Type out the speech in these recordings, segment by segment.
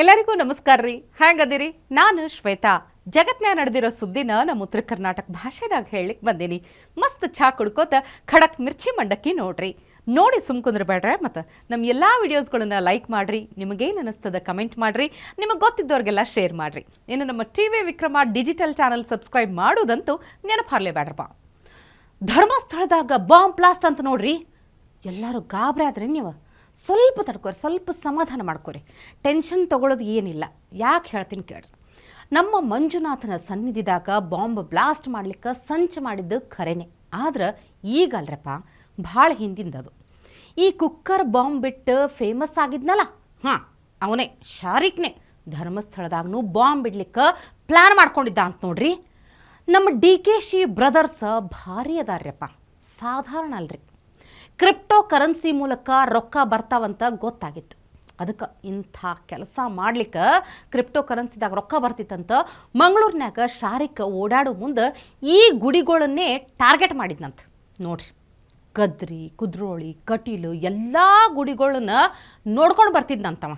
ಎಲ್ಲರಿಗೂ ನಮಸ್ಕಾರ ರೀ. ಹ್ಯಾಂಗದಿರಿ? ನಾನು ಶ್ವೇತಾ. ಜಗತ್ನ್ಯಾಗ ನಡೆದಿರೋ ಸುದ್ದಿನ ನಮ್ಮ ಉತ್ತರ ಕರ್ನಾಟಕ ಭಾಷೆದಾಗ ಹೇಳಲಿಕ್ಕೆ ಬಂದೀನಿ. ಮಸ್ತ್ ಚಾ ಕುಡ್ಕೋತ ಖಡಕ್ ಮಿರ್ಚಿ ಮಂಡಕ್ಕಿ ನೋಡ್ರಿ. ನೋಡಿ ಸುಮ್ಕುಂದ್ರೆ ಬೇಡ್ರೆ ಮತ್ತು ನಮ್ಮ ಎಲ್ಲ ವಿಡಿಯೋಸ್ಗಳನ್ನ ಲೈಕ್ ಮಾಡ್ರಿ, ನಿಮಗೇನು ಅನಿಸ್ತದ ಕಮೆಂಟ್ ಮಾಡ್ರಿ, ನಿಮಗೆ ಗೊತ್ತಿದ್ದವ್ರಿಗೆಲ್ಲ ಶೇರ್ ಮಾಡ್ರಿ. ಇನ್ನು ನಮ್ಮ T V Vikrama digital channel subscribe ಮಾಡೋದಂತೂ ನೆನಪಾರ್ಲೇಬೇಡ್ರಪ್ಪ ಧರ್ಮಸ್ಥಳದಾಗ ಬಾಂಬ್ ಪ್ಲಾಸ್ಟ್ ಅಂತ ನೋಡ್ರಿ. ಎಲ್ಲರೂ ಗಾಬರಿ ಆದ್ರೆ ನೀವು. ಸ್ವಲ್ಪ ತಡ್ಕೋರಿ, ಸ್ವಲ್ಪ ಸಮಾಧಾನ ಮಾಡ್ಕೋರಿ. ಟೆನ್ಷನ್ ತಗೊಳ್ಳೋದು ಏನಿಲ್ಲ. ಯಾಕೆ ಹೇಳ್ತೀನಿ ಕೇಳ್ರಿ. ನಮ್ಮ ಮಂಜುನಾಥನ ಸನ್ನಿಧಿದಾಗ ಬಾಂಬ್ ಬ್ಲಾಸ್ಟ್ ಮಾಡ್ಲಿಕ್ಕೆ ಸಂಚು ಮಾಡಿದ್ದು ಖರೇನೆ. ಆದ್ರೆ ಈಗಲ್ರಪ್ಪ ಭಾಳ ಹಿಂದಿಂದದು. ಈ ಕುಕ್ಕರ್ ಬಾಂಬ್ ಬಿಟ್ಟು ಫೇಮಸ್ ಆಗಿದ್ನಲ್ಲ? ಹಾಂ, ಅವನೇ, ಶಾರಿಕ್ನೇ. ಧರ್ಮಸ್ಥಳದಾಗೂ ಬಾಂಬ್ ಇಡ್ಲಿಕ್ಕೆ ಪ್ಲ್ಯಾನ್ ಮಾಡ್ಕೊಂಡಿದ್ದ ಅಂತ ನೋಡ್ರಿ. ನಮ್ಮ ಡಿ ಕೆ ಶಿ ಬ್ರದರ್ಸ್ ಭಾರಿ ಅದಾರ್ಯಪ್ಪ ಸಾಧಾರಣ ಅಲ್ರಿ. ಕ್ರಿಪ್ಟೋ ಕರೆನ್ಸಿ ಮೂಲಕ ರೊಕ್ಕ ಬರ್ತಾವಂತ ಗೊತ್ತಾಗಿತ್ತು. ಅದಕ್ಕೆ ಇಂಥ ಕೆಲಸ ಮಾಡ್ಲಿಕ್ಕೆ ಕ್ರಿಪ್ಟೋ ಕರೆನ್ಸಿದಾಗ ರೊಕ್ಕ ಬರ್ತಿತ್ತಂತ ಮಂಗಳೂರಿನಾಗ ಶಾರಿಕ್ ಓಡಾಡೋ ಮುಂದೆ ಈ ಗುಡಿಗಳನ್ನೇ ಟಾರ್ಗೆಟ್ ಮಾಡಿದ್ನಂತ. ನೋಡ್ರಿ, ಗದ್ರಿ, ಕುದ್ರೋಳಿ, ಕಟೀಲು ಎಲ್ಲ ಗುಡಿಗಳನ್ನ ನೋಡ್ಕೊಂಡು ಬರ್ತಿದ್ನಂತವ.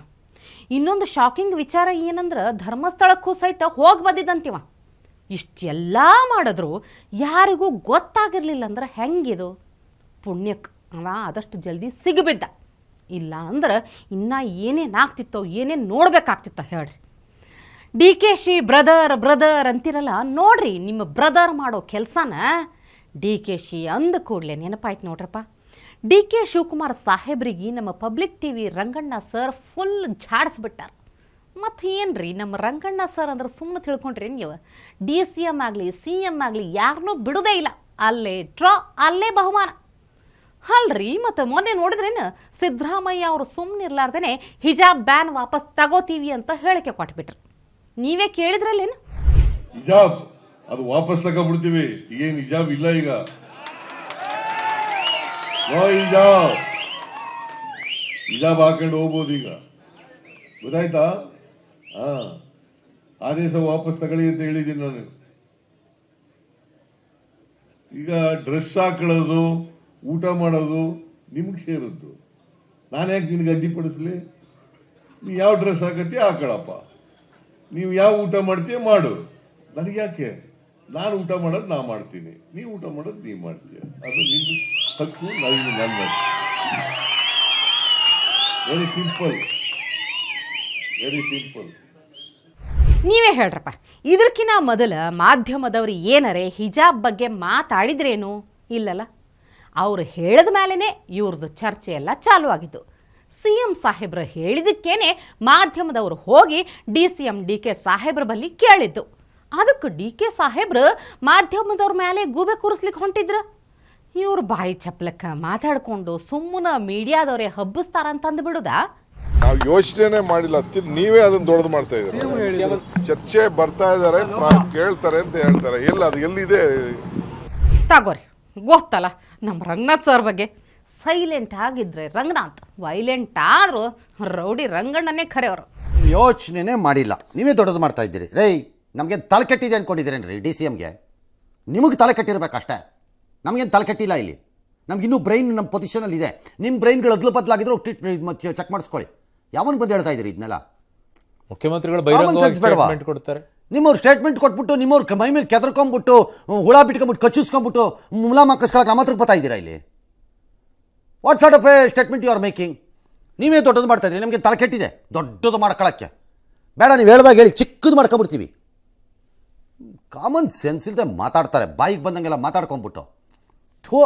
ಇನ್ನೊಂದು ಶಾಕಿಂಗ್ ವಿಚಾರ ಏನಂದ್ರೆ ಧರ್ಮಸ್ಥಳಕ್ಕೂ ಸಹಿತ ಹೋಗಿ ಬಂದಿದ್ದಂತಿವ. ಇಷ್ಟೆಲ್ಲ ಮಾಡಿದ್ರು ಯಾರಿಗೂ ಗೊತ್ತಾಗಿರಲಿಲ್ಲ ಅಂದ್ರೆ ಹೆಂಗಿದು? ಪುಣ್ಯಕ್ಕೆ ಅವ ಆದಷ್ಟು ಜಲ್ದಿ ಸಿಗಬಿದ್ದ. ಇಲ್ಲ ಅಂದ್ರೆ ಇನ್ನ ಏನೇನು ಆಗ್ತಿತ್ತೋ, ಏನೇನು ನೋಡ್ಬೇಕಾಗ್ತಿತ್ತೋ ಹೇಳ್ರಿ. D K Shi brother brother ಅಂತಿರಲ್ಲ, ನೋಡ್ರಿ ನಿಮ್ಮ ಬ್ರದರ್ ಮಾಡೋ ಕೆಲಸನ ಡಿ ಕೆ ಶಿ ಅಂದ ಕೂಡಲೇ ನೆನಪಾಯ್ತು ನೋಡ್ರಪ್ಪ. ಡಿ ಕೆ ಶಿವಕುಮಾರ್ ಸಾಹೇಬ್ರಿಗೆ ನಮ್ಮ public T V Ranganna sir full ಝಾಡಿಸ್ಬಿಟ್ಟಾರ. ಮತ್ತು ಏನ್ರಿ, ನಮ್ಮ ರಂಗಣ್ಣ ಸರ್ ಅಂದ್ರೆ ಸುಮ್ಮನೆ ತಿಳ್ಕೊಂಡ್ರಿ ನೀವು. ಡಿ ಸಿ ಎಂ ಆಗಲಿ, ಸಿ ಎಂ ಆಗಲಿ ಯಾರನ್ನೂ ಬಿಡೋದೇ ಇಲ್ಲ. ಅಲ್ಲೇ ಡ್ರಾ, ಅಲ್ಲೇ ಬಹುಮಾನ. ಅಲ್ರಿ ಮತ್ತು ಮೊನ್ನೆ ನೋಡಿದ್ರೇನು? ಸಿದ್ದರಾಮಯ್ಯ ಅವರು ಸುಮ್ಮನೆ ಇರ್ಲಾರ್ದೇನೆ ಹಿಜಾಬ್ ಬ್ಯಾನ್ ವಾಪಸ್ ತಗೋತೀವಿ ಅಂತ ಹೇಳಿಕೆ ಕೊಟ್ಬಿಟ್ರು. ನೀವೇ ಕೇಳಿದ್ರಲ್ಲೇನು? ಹಿಜಾಬ್, ಅದು ವಾಪಸ್ ತಗೊಂಡ್ಬಿಡ್ತೀವಿ ಏನು ಹಿಜಾಬ್ ಇಲ್ಲ ಈಗ. ಹಿಜಾಬ್. ಹಿಜಾಬ್ ಹಾಕೊಂಡು ಹೋಗ್ಬೋದು ಈಗ. ಗೊತ್ತಾಯ್ತಾ? ಹಾ. ಆದೇಶ ವಾಪಸ್ ತಗೊಳ್ಳಿ ಅಂತ ಹೇಳಿದ್ದೀನಿ ನಾನು. ಈಗ ಡ್ರೆಸ್ ಹಾಕೊಳ್ಳೋದು ಊಟ ಮಾಡೋದು ನಿಮ್ಗೆ ಸೇರಿದ್ದು. ನಾನು ಯಾಕೆ ನಿನಗೆ ಅಡ್ಡಿಪಡಿಸ್ಲಿ ನೀ ಯಾವ ಡ್ರೆಸ್ ಹಾಕತ್ತಿ ಹಾಕೊಳ್ಳಪ್ಪ ನೀವು ಯಾವ ಊಟ ಮಾಡ್ತೀಯ ಮಾಡು. ನನಗೆ ಯಾಕೆ? ನಾನು ಊಟ ಮಾಡೋದು ನಾ ಮಾಡ್ತೀನಿ. ನೀವು ಊಟ ಮಾಡೋದು ನೀವು ಮಾಡ್ತೀಯ. ಅದು ನಿಮ್ಮ ಹಕ್ಕು, ನಾನು ನನ್ನ ವೆರಿ ಸಿಂಪಲ್ ವೆರಿ ಸಿಂಪಲ್ ನೀವೇ ಹೇಳ್ರಪ್ಪ. ಇದಕ್ಕಿಂತ ಮೊದಲ ಮಾಧ್ಯಮದವರು ಏನರೇ ಹಿಜಾಬ್ ಬಗ್ಗೆ ಮಾತಾಡಿದ್ರೇನು? ಇಲ್ಲಲ್ಲ? ಅವ್ರು ಹೇಳಿದ ಮೇಲೇ ಇವ್ರದ್ದು ಚರ್ಚೆ ಎಲ್ಲ ಚಾಲು ಆಗಿತ್ತು ಸಿ ಎಂ ಸಾಹೇಬ್ರು ಹೇಳಿದಕ್ಕೇನೆ ಮಾಧ್ಯಮದವರು ಹೋಗಿ D C M D K ಸಾಹೇಬ್ರ ಬಳಿ ಕೇಳಿದ್ದು. ಅದಕ್ಕೆ ಡಿ ಕೆ ಸಾಹೇಬ್ರು ಮಾಧ್ಯಮದವ್ರ ಮೇಲೆ ಗೂಬೆ ಕೂರಿಸ್ಲಿಕ್ಕೆ ಹೊಂಟಿದ್ರು? ಇವ್ರು ಬಾಯಿ ಚಪ್ಲಕ್ಕ ಮಾತಾಡ್ಕೊಂಡು ಸುಮ್ಮನೆ ಮೀಡಿಯಾದವರೇ ಹಬ್ಬಿಸ್ತಾರಂತಂದು ಬಿಡುದ? ನಾವು ಯೋಚನೆ ಮಾಡಿಲ್ಲ. ನೀವೇ ಅದನ್ನ ದೊಡ್ಡದು ಮಾಡ್ತಾ ಇದ್ದೀರಾ? ಚರ್ಚೆ ಬರ್ತಾ ಇದ್ದಾರೆ ಕೇಳ್ತಾರೆ ಅಂತ ಹೇಳ್ತಾರೆ. ಎಲ್ಲ ಅದು ಎಲ್ಲಿದೆ? ತಗೋರಿ. ಗೊತ್ತಲ್ಲ? ನಮ್ಮ ರಂಗನಾಥ್ ಸರ್ ಬಗ್ಗೆ. ಸೈಲೆಂಟ್ ಆಗಿದ್ರೆ ರಂಗನಾಥ್ ವೈಲೆಂಟ್ ಆದರೂ ರೌಡಿ ರಂಗಣ್ಣನೇ ಖರೆಯವರು ಯೋಚನೆ ಮಾಡಿಲ್ಲ. ನೀವೇ ದೊಡ್ಡದು ಮಾಡ್ತಾ ಇದ್ದೀರಿ. ರೈ ನಮಗೆ ತಲೆ ಕೆಟ್ಟಿದೆ ಅಂದ್ಕೊಂಡಿದ್ದೀರೇನ್ರಿ ಡಿ ಸಿ ಎಮ್ಗೆ? ನಿಮಗೆ ತಲೆ ಕೆಟ್ಟಿರ್ಬೇಕಷ್ಟೇ? ನಮಗೇನು ತಲೆ ಕೆಟ್ಟಿಲ್ಲ ಇಲ್ಲಿ? ನಮ್ಗೆ ಇನ್ನೂ ಬ್ರೈನ್ ನಮ್ಮ ಪೊಸಿಷನಲ್ಲಿ ಇದೆ. ನಿಮ್ಮ ಬ್ರೈನ್ಗಳು ಅದ್ಲು ಬದಲಾಗಿದ್ರು ಟ್ರೀಟ್ ಚೆಕ್ ಮಾಡಿಸ್ಕೊಳ್ಳಿ. ಯಾವನ್ ಬಂದು ಹೇಳ್ತಾ ಇದ್ದೀರಿ ಇದನ್ನೆಲ್ಲ ಮುಖ್ಯಮಂತ್ರಿಗಳು ಬೇಡವಾ? ಸ್ಟೇಟ್ಮೆಂಟ್ ಕೊಡ್ತಾರೆ. ನಿಮ್ಮವ್ರು ಸ್ಟೇಟ್ಮೆಂಟ್ ಕೊಟ್ಬಿಟ್ಟು ನಿಮ್ಮವ್ರು ಮೈ ಮೇಲೆ ಕೆದರ್ಕೊಂಬಿಟ್ಟು ಹುಳ ಬಿಟ್ಕೊಂಬಿಟ್ಟು ಕಚ್ಚಿಸ್ಕೊಂಬಿಟ್ಟು ಮುಲಾಮ್ ಕಸ್ಕೊಳಕ್ಕೆ ನಮ್ಮ ಹತ್ರಕ್ಕೆ ಬರ್ತಾ ಇದ್ದೀರಾ ಇಲ್ಲಿ? What sort of a statement you are making ನೀವೇ ದೊಡ್ಡದು ಮಾಡ್ತಾ ಇದ್ದೀರಿ ನಮಗೆ ತಲೆ ಕೆಟ್ಟಿದೆ ದೊಡ್ಡದು ಮಾಡ್ಕೊಳ್ಳೋಕ್ಕೆ ಬೇಡ ನೀವು ಹೇಳ್ದಾಗ ಹೇಳಿ ಚಿಕ್ಕದು ಮಾಡ್ಕೊಂಬಿಡ್ತೀವಿ. ಕಾಮನ್ ಸೆನ್ಸ್ ಇಲ್ಲದೆ ಮಾತಾಡ್ತಾರೆ ಬಾಯಿಗೆ ಬಂದಂಗೆಲ್ಲ ಮಾತಾಡ್ಕೊಂಬಿಟ್ಟು. ಥೋ.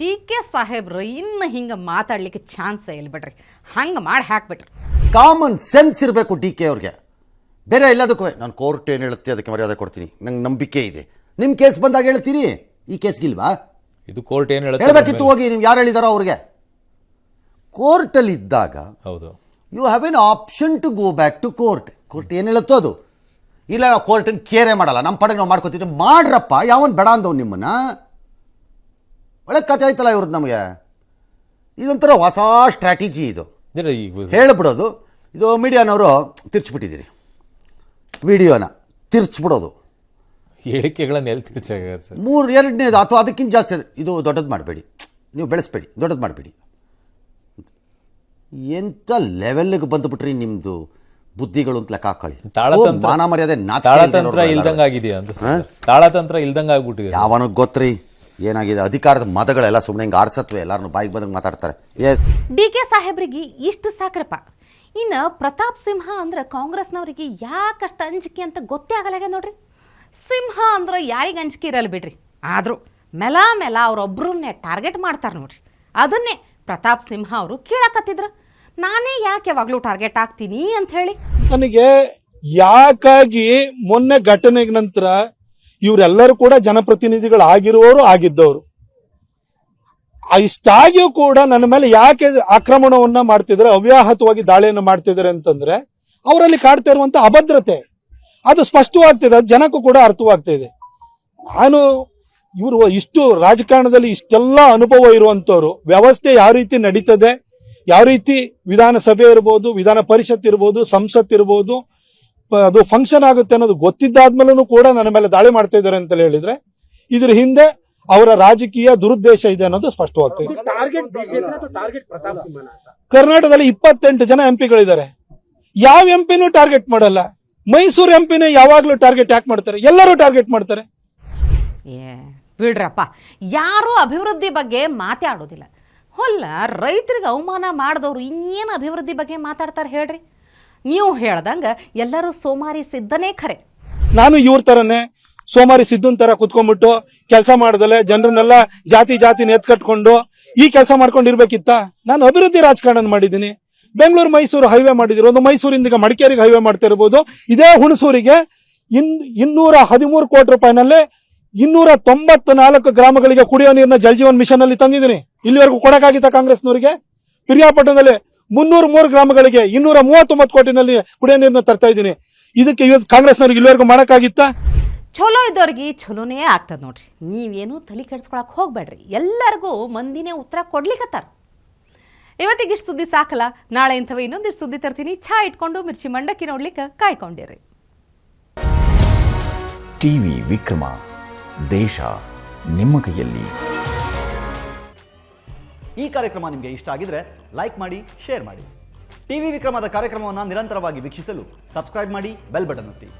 ಡಿ ಕೆ ಸಾಹೇಬ್ರು ಇನ್ನು ಹಿಂಗೆ ಮಾತಾಡ್ಲಿಕ್ಕೆ ಚಾನ್ಸೇ ಇಲ್ಲ ಬಿಡ್ರಿ. ಹಂಗೆ ಮಾಡಿ ಹಾಕ್ಬಿಟ್ರಿ. ಕಾಮನ್ ಸೆನ್ಸ್ ಇರಬೇಕು ಡಿ ಕೆ ಅವ್ರಿಗೆ. ಬೇರೆ ಎಲ್ಲದಕ್ಕೂ ನಾನು ಕೋರ್ಟ್ ಏನು ಹೇಳುತ್ತೆ ಅದಕ್ಕೆ ಮರ್ಯಾದೆ ಕೊಡ್ತೀನಿ. ನಂಗೆ ನಂಬಿಕೆ ಇದೆ. ನಿಮ್ಮ ಕೇಸ್ ಬಂದಾಗ ಹೇಳ್ತೀರಿ? ಈ ಕೇಸ್ಗಿಲ್ವಾ ಇದು ಕೋರ್ಟ್ ಏನು ಹೇಳುತ್ತೆ ಹೇಳಬೇಕಿತ್ತು ಹೋಗಿ ನೀವು ಯಾರು ಹೇಳಿದಾರೋ ಅವ್ರಿಗೆ. ಕೋರ್ಟಲ್ಲಿ ಇದ್ದಾಗ ಹೌದು. You have an option to go back to court court ಏನು ಹೇಳುತ್ತೋ ಅದು. ಇಲ್ಲ ನಾವು ಕೋರ್ಟನ್ನು ಕೇರೆ ಮಾಡಲ್ಲ. ನಮ್ಮ ಪಡೆಗೆ ನಾವು ಮಾಡ್ಕೋತೀವಿ ಮಾಡ್ರಪ್ಪ ಯಾವನ್ ಬೇಡ ಅಂದವು ನಿಮ್ಮನ್ನ. ಒಳ್ಳೆ ಕತೆ ಆಯ್ತಲ್ಲ ಇವ್ರದ್ದು ನಮಗೆ. ಇದೊಂಥರ ಹೊಸ ಸ್ಟ್ರಾಟಜಿ ಇದು. ಹೇಳ್ಬಿಡೋದು. ಇದು ಮೀಡಿಯಾನವರು ತಿರ್ಚ್ಬಿಟ್ಟಿದ್ದೀರಿ. ವಿಡಿಯೋನ ತಿರ್ಚ್ಬಿಡೋದು. ಹೇಳಿಕೆಗಳನ್ನ ಎಲ್ಲಿ ತಿರ್ಚಾಗತ್ತೆ ಮೂರು ಎರಡನೇದು ಅಥವಾ ಅದಕ್ಕಿಂತ ಜಾಸ್ತಿ ಅದು. ಇದು ದೊಡ್ಡದು ಮಾಡಬೇಡಿ. ನೀವು ಬೆಳೆಸ್ಬೇಡಿ. ದೊಡ್ಡದು ಮಾಡಬೇಡಿ. ಎಂಥ ಲೆವೆಲ್ಗೆ ಬಂದುಬಿಟ್ರಿ ನಿಮ್ಮದು ಬುದ್ಧಿಗಳು ಅಂತ ಲೆಕ್ಕ ಹಾಕೊಳ್ಳಿ. ಮಾನ ಮರ್ಯಾದೆ ನಾಚಿಕೆ ತಾಳತಂತ್ರ ಇಲ್ದಂಗೆ ಇಲ್ದಂಗ ಎಲ್ಲರೂ. ಆಗಿದೆಯಾ ಅಂತ ಸರ್. ತಾಳತಂತ್ರ ಇಲ್ದಂಗ ಆಗ್ಬಿಟ್ಟಿದೆ ಯಾವನಿಗೆ ಗೊತ್ತ್ರಿ. ಏನಾಗಿದೆ? ಅಧಿಕಾರದ ಮತಗಳೆಲ್ಲ ಸುಮ್ಮನೆ ಹಿಂಗೆ ಆಡ್ಸತ್ವೆ. ಎಲ್ಲರನ್ನು ಬಾಯಿಗೆ ಬಂದಂಗೆ ಮಾತಾಡ್ತಾರೆ. ಎಸ್. ಡಿ ಕೆ ಸಾಹೇಬ್ರಿಗೆ ಇಷ್ಟು ಸಾಕ್ರಪ್ಪ. ಇನ್ನು ಪ್ರತಾಪ್ ಸಿಂಹ ಅಂದ್ರೆ ಕಾಂಗ್ರೆಸ್ನವರಿಗೆ ಯಾಕಷ್ಟು ಅಂಜಿಕೆ ಅಂತ ಗೊತ್ತೇ ಆಗಲಾಗ ನೋಡ್ರಿ. ಸಿಂಹ ಅಂದ್ರೆ ಯಾರಿಗೆ ಅಂಜಿಕೆ ಇರಲ್ಲ ಬಿಡ್ರಿ. ಆದರೂ ಮೆಲ ಮೆಲ ಅವರೊಬ್ಬರನ್ನೇ ಟಾರ್ಗೆಟ್ ಮಾಡ್ತಾರೆ ನೋಡ್ರಿ. ಅದನ್ನೇ ಪ್ರತಾಪ್ ಸಿಂಹ ಅವರು ಕೇಳಕತ್ತಿದ್ರು. ನಾನೇ ಯಾಕೆ ಯಾವಾಗಲೂ ಟಾರ್ಗೆಟ್ ಆಗ್ತೀನಿ ಅಂತ ಹೇಳಿ. ನನಗೆ ಯಾಕಾಗಿ ಮೊನ್ನೆ ಘಟನೆಗೆ ನಂತರ ಇವರೆಲ್ಲರೂ ಕೂಡ ಜನಪ್ರತಿನಿಧಿಗಳು ಆಗಿರುವವರು ಆಗಿದ್ದವರು. ಇಷ್ಟಾಗಿಯೂ ಕೂಡ ನನ್ನ ಮೇಲೆ ಯಾಕೆ ಆಕ್ರಮಣವನ್ನ ಮಾಡ್ತಿದ್ರೆ ಅವ್ಯಾಹತವಾಗಿ ದಾಳಿಯನ್ನು ಮಾಡ್ತಿದ್ದಾರೆ ಅಂತಂದ್ರೆ, ಅವರಲ್ಲಿ ಕಾಡ್ತಾ ಇರುವಂತ ಅಭದ್ರತೆ. ಅದು ಸ್ಪಷ್ಟವಾಗ್ತಿದೆ ಜನಕ್ಕೂ ಕೂಡ ಅರ್ಥವಾಗ್ತಾ ಇದೆ ನಾನು ಇವರು ಇಷ್ಟು ರಾಜಕಾರಣದಲ್ಲಿ ಇಷ್ಟೆಲ್ಲ ಅನುಭವ ಇರುವಂತವ್ರು, ವ್ಯವಸ್ಥೆ ಯಾವ ರೀತಿ ನಡೀತದೆ, ಯಾವ ರೀತಿ ವಿಧಾನಸಭೆ ಇರ್ಬೋದು, ವಿಧಾನ ಪರಿಷತ್ ಇರ್ಬೋದು, ಸಂಸತ್ ಇರ್ಬೋದು ಅದು ಫಂಕ್ಷನ್ ಆಗುತ್ತೆ ಅನ್ನೋದು ಗೊತ್ತಿದ್ದಾದ್ಮೇಲೂ ಕೂಡ ನನ್ನ ಮೇಲೆ ದಾಳಿ ಮಾಡ್ತಾ ಇದ್ದಾರೆ ಅಂತ ಹೇಳಿದ್ರೆ, ಇದ್ರ ಹಿಂದೆ ಅವರ ರಾಜಕೀಯ ದುರುದ್ದೇಶ ಇದೆ ಅನ್ನೋದು ಸ್ಪಷ್ಟವಾಗ್ತದೆ ಕರ್ನಾಟಕದಲ್ಲಿ ಇಪ್ಪತ್ತೆಂಟು ಜನ ಎಂಪಿಗಳಿದ್ದಾರೆ ಯಾವ ಎಂಪಿನೂ ಟಾರ್ಗೆಟ್ ಮಾಡಲ್ಲ. ಮೈಸೂರು ಎಂಪಿನೇ ಯಾವಾಗ್ಲೂ ಟಾರ್ಗೆಟ್ ಯಾಕೆ ಮಾಡ್ತಾರೆ? ಎಲ್ಲರೂ ಟಾರ್ಗೆಟ್ ಮಾಡ್ತಾರೆ. ಏ ಬಿಡ್ರಪ್ಪ. ಯಾರು ಅಭಿವೃದ್ಧಿ ಬಗ್ಗೆ ಮಾತಾಡೋದಿಲ್ಲ. ಹೊಲ್ಲ ರೈತರಿಗೆ ಅವಮಾನ ಮಾಡಿದವರು ಇನ್ನೇನು ಅಭಿವೃದ್ಧಿ ಬಗ್ಗೆ ಮಾತಾಡ್ತಾರೆ ಹೇಳ್ರಿ. ನೀವು ಹೇಳ್ದಂಗೆ ಎಲ್ಲರೂ ಸೋಮಾರಿ ಸಿದ್ಧನೇ ಖರೆ. ನಾನು ಇವ್ರ ತರನೇ ಸೋಮಾರಿ ಸಿದ್ದನ್ ತರ ಕುತ್ಕೊಂಡ್ಬಿಟ್ಟು ಕೆಲಸ ಮಾಡ್ದಲೆ ಜನರನ್ನೆಲ್ಲ ಜಾತಿ ಜಾತಿ ಕಟ್ಕೊಂಡು ಈ ಕೆಲಸ ಮಾಡ್ಕೊಂಡು ಇರ್ಬೇಕಿತ್ತ ನಾನು ಅಭಿವೃದ್ಧಿ ರಾಜಕಾರಣ ಮಾಡಿದ್ದೀನಿ. ಬೆಂಗಳೂರು, ಮೈಸೂರು ಹೈವೇ ಮಾಡಿದಿರಿ. ಒಂದು ಮೈಸೂರಿಂದ ಮಡಿಕೇರಿಗೆ ಹೈವೇ ಮಾಡ್ತಾ ಇರ್ಬೋದು ಇದೇ ಹುಣಸೂರಿಗೆ ಇನ್, ಇನ್ನೂರ ಹದಿಮೂರು ಕೋಟಿ ರೂಪಾಯಿನಲ್ಲಿ ಇನ್ನೂರ ತೊಂಬತ್ತು ನಾಲ್ಕು ಗ್ರಾಮಗಳಿಗೆ ಕುಡಿಯೋ ನೀರಿನ ಜಲ್ ಜೀವನ್ ಮಿಷನ್ ಅಲ್ಲಿ ತಂದಿದ್ದೀನಿ. ಇಲ್ಲಿವರೆಗೂ ಕೊಡಕ್ಕಾಗಿತ್ತ ಕಾಂಗ್ರೆಸ್ನವರಿಗೆ? ಪಿರಿಯಾಪಟ್ಟಣದಲ್ಲಿ ಮುನ್ನೂರ ಮೂರು ಗ್ರಾಮಗಳಿಗೆ ಇನ್ನೂರ ಮೂವತ್ತೊಂಬತ್ತು ಕೋಟಿನಲ್ಲಿ ಕುಡಿಯೋ ನೀರನ್ನ ತರ್ತಾ ಇದ್ದೀನಿ. ಇದಕ್ಕೆ ಇವತ್ತು ಕಾಂಗ್ರೆಸ್ನವ್ರಿಗೆ ಇಲ್ಲಿವರೆಗೂ ಮಾಡಕ್ಕಾಗಿತ್ತಾ? ಚಲೋ ಇದ್ದವ್ರಿಗೆ ಚಲೋನೇ ಆಗ್ತದೆ ನೋಡ್ರಿ. ನೀವೇನು ತಲೆ ಕೆಡ್ಸ್ಕೊಳಕ್ಕೆ ಹೋಗ್ಬೇಡ್ರಿ. ಎಲ್ಲರಿಗೂ ಮಂದಿನೇ ಉತ್ತರ ಕೊಡ್ಲಿಕ್ಕತ್ತಾರ ಇವತ್ತಿಗೆ ಇಷ್ಟು ಸುದ್ದಿ ಸಾಕಲ್ಲ ನಾಳೆ ಇಂಥವ ಇನ್ನೊಂದಿಷ್ಟು ಸುದ್ದಿ ತರ್ತೀನಿ. ಛಾ ಇಟ್ಕೊಂಡು ಮಿರ್ಚಿ ಮಂಡಕ್ಕಿ ನೋಡ್ಲಿಕ್ಕೆ ಕಾಯ್ಕೊಂಡಿರಿ. ಟಿವಿ ವಿಕ್ರಮ ದೇಶ ನಿಮ್ಮ ಕೈಯಲ್ಲಿ. ಈ ಕಾರ್ಯಕ್ರಮ ನಿಮಗೆ ಇಷ್ಟ ಆಗಿದ್ರೆ ಲೈಕ್ ಮಾಡಿ ಶೇರ್ ಮಾಡಿ. ಟಿವಿ ವಿಕ್ರಮದ ಕಾರ್ಯಕ್ರಮವನ್ನು ನಿರಂತರವಾಗಿ ವೀಕ್ಷಿಸಲು ಸಬ್ಸ್ಕ್ರೈಬ್ ಮಾಡಿ ಬೆಲ್ ಬಟನ್ ಒತ್ತಿ.